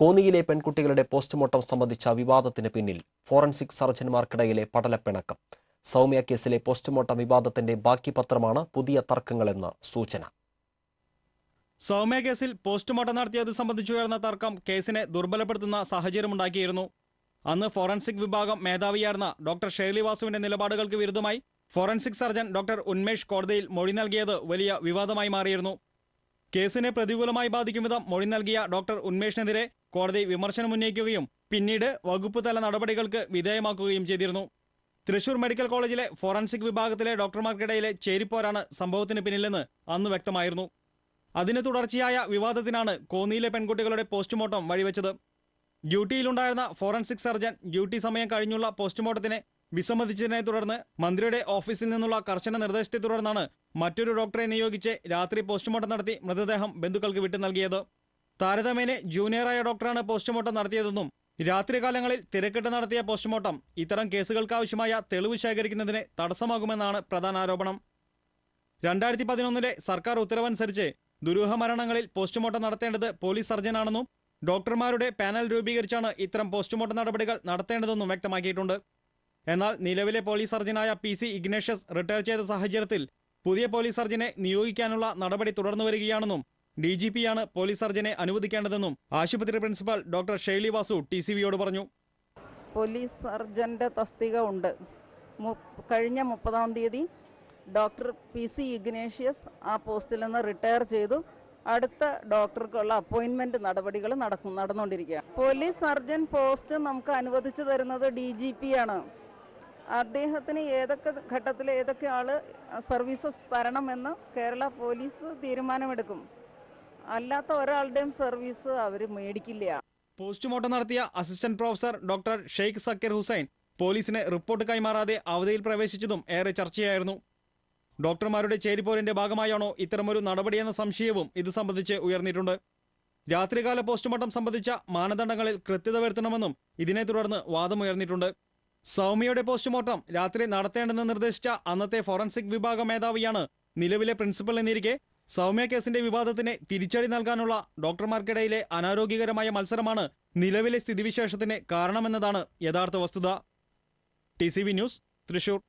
കോന്നിയിലെ പെൺകുട്ടികളുടെ പോസ്റ്റ്മോർട്ടം സംബന്ധിച്ച വിവാദത്തിന് പിന്നിൽ ഫോറൻസിക് സർജൻമാർക്കിടയിലെ പടലപ്പിണക്കം. സൗമ്യ കേസിലെ പോസ്റ്റ്മോർട്ടം വിവാദത്തിന്റെ ബാക്കി പത്രമാണ് പുതിയ തർക്കങ്ങളെന്ന് സൂചന. സൗമ്യ കേസിൽ പോസ്റ്റ്മോർട്ടം നടത്തിയത് സംബന്ധിച്ചുയർന്ന തർക്കം കേസിനെ ദുർബലപ്പെടുത്തുന്ന സാഹചര്യമുണ്ടാക്കിയിരുന്നു. അന്ന് ഫോറൻസിക് വിഭാഗം മേധാവിയായിരുന്ന ഡോക്ടർ ഷേർലി വാസുവിന്റെ നിലപാടുകൾക്ക് വിരുദ്ധമായി ഫോറൻസിക് സർജൻ ഡോക്ടർ ഉന്മേഷ് കോടതിയിൽ മൊഴി നൽകിയത് വലിയ വിവാദമായി മാറിയിരുന്നു. കേസിനെ പ്രതികൂലമായി ബാധിക്കും വിധം മൊഴി നൽകിയ ഡോക്ടർ ഉന്മേഷിനെതിരെ കോടതി വിമർശനമുന്നയിക്കുകയും പിന്നീട് വകുപ്പ് തല നടപടികൾക്ക് വിധേയമാക്കുകയും ചെയ്തിരുന്നു. തൃശൂർ മെഡിക്കൽ കോളേജിലെ ഫോറൻസിക് വിഭാഗത്തിലെ ഡോക്ടർമാർക്കിടയിലെ ചേരിപ്പോരാണ് സംഭവത്തിന് പിന്നിലെന്ന് അന്ന് വ്യക്തമായിരുന്നു. അതിന് തുടർച്ചയായ വിവാദത്തിനാണ് കോന്നിയിലെ പെൺകുട്ടികളുടെ പോസ്റ്റ്മോർട്ടം വഴിവെച്ചത്. ഡ്യൂട്ടിയിലുണ്ടായിരുന്ന ഫോറൻസിക് സർജൻ ഡ്യൂട്ടി സമയം കഴിഞ്ഞുള്ള പോസ്റ്റ്മോർട്ടത്തിനെ വിസമ്മതിച്ചതിനെ തുടർന്ന് മന്ത്രിയുടെ ഓഫീസിൽ നിന്നുള്ള കർശന നിർദ്ദേശത്തെ തുടർന്നാണ് മറ്റൊരു ഡോക്ടറെ നിയോഗിച്ച് രാത്രി പോസ്റ്റ്മോർട്ടം നടത്തി മൃതദേഹം ബന്ധുക്കൾക്ക് വിട്ടു നൽകിയത്. താരതമ്യേന ജൂനിയറായ ഡോക്ടറാണ് പോസ്റ്റ്മോർട്ടം നടത്തിയതെന്നും രാത്രികാലങ്ങളിൽ തിരക്കിട്ട് നടത്തിയ പോസ്റ്റ്മോർട്ടം ഇത്തരം കേസുകൾക്കാവശ്യമായ തെളിവ് ശേഖരിക്കുന്നതിന് തടസ്സമാകുമെന്നാണ് പ്രധാന ആരോപണം. രണ്ടായിരത്തി പതിനൊന്നിലെ സർക്കാർ ഉത്തരവനുസരിച്ച് ദുരൂഹ മരണങ്ങളിൽ പോസ്റ്റ്മോർട്ടം നടത്തേണ്ടത് പോലീസ് സർജനാണെന്നും ഡോക്ടർമാരുടെ പാനൽ രൂപീകരിച്ചാണ് ഇത്തരം പോസ്റ്റ്മോർട്ടം നടപടികൾ നടത്തേണ്ടതെന്നും വ്യക്തമാക്കിയിട്ടുണ്ട്. എന്നാൽ നിലവിലെ പോലീസ് സർജനായ പി സി ഇഗ്നേഷ്യസ് റിട്ടയർ ചെയ്ത സാഹചര്യത്തിൽ പുതിയ പോലീസ് സർജനെ നിയോഗിക്കാനുള്ള നടപടി തുടർന്നു വരികയാണെന്നും ഡി ജി പിയാണ് പോലീസ് സർജനെ അനുവദിക്കേണ്ടതെന്നും ആശുപത്രി principal doctor Shaily Vasu T C വിയോട് പറഞ്ഞു. പോലീസ് സർജന്റെ തസ്തിക ഉണ്ട്. കഴിഞ്ഞ മുപ്പതാം തീയതി ഡോക്ടർ പി സി ഇഗ്നേഷ്യസ് ആ പോസ്റ്റിൽ നിന്ന് റിട്ടയർ ചെയ്തു. അടുത്ത ഡോക്ടർക്കുള്ള അപ്പോയിൻമെന്റ് നടപടികൾ നടക്കും നടന്നുകൊണ്ടിരിക്കുകയാണ്. പോലീസ് സർജൻ പോസ്റ്റ് നമുക്ക് അനുവദിച്ചു തരുന്നത് ഡി ജി പി ആണ് അദ്ദേഹത്തിന് ഏതൊക്കെ ഘട്ടത്തിൽ ഏതൊക്കെ ആൾ സർവീസസ് തരണമെന്ന് കേരള പോലീസ് തീരുമാനമെടുക്കും. അല്ലാത്ത ഒരാളുടെയും സർവീസ് അവർ മേടിക്കില്ല. പോസ്റ്റ്മോർട്ടം നടത്തിയ assistant professor doctor Sheikh Zakir Hussain പോലീസിനെ റിപ്പോർട്ട് കൈമാറാതെ അവധിയിൽ പ്രവേശിച്ചതും ഏറെ ചർച്ചയായിരുന്നു. ഡോക്ടർമാരുടെ ചേരിപ്പോരിന്റെ ഭാഗമായാണോ ഇത്തരമൊരു നടപടിയെന്ന സംശയവും ഇത് സംബന്ധിച്ച് ഉയർന്നിട്ടുണ്ട്. രാത്രികാല പോസ്റ്റ്മോർട്ടം സംബന്ധിച്ച മാനദണ്ഡങ്ങളിൽ കൃത്യത വരുത്തണമെന്നും ഇതിനെ തുടർന്ന് വാദമുയർന്നിട്ടുണ്ട് സൗമ്യയുടെ പോസ്റ്റ്മോർട്ടം രാത്രി നടത്തേണ്ടെന്ന് നിർദ്ദേശിച്ച അന്നത്തെ ഫോറൻസിക് വിഭാഗ മേധാവിയാണ് നിലവിലെ പ്രിൻസിപ്പൽ എന്നിരിക്കെ സൗമ്യ കേസിന്റെ വിവാദത്തിന് തിരിച്ചടി നൽകാനുള്ള ഡോക്ടർമാർക്കിടയിലെ അനാരോഗ്യകരമായ മത്സരമാണ് നിലവിലെ സ്ഥിതിവിശേഷത്തിന് കാരണമെന്നതാണ് യഥാർത്ഥ വസ്തുത. T news Thrissur.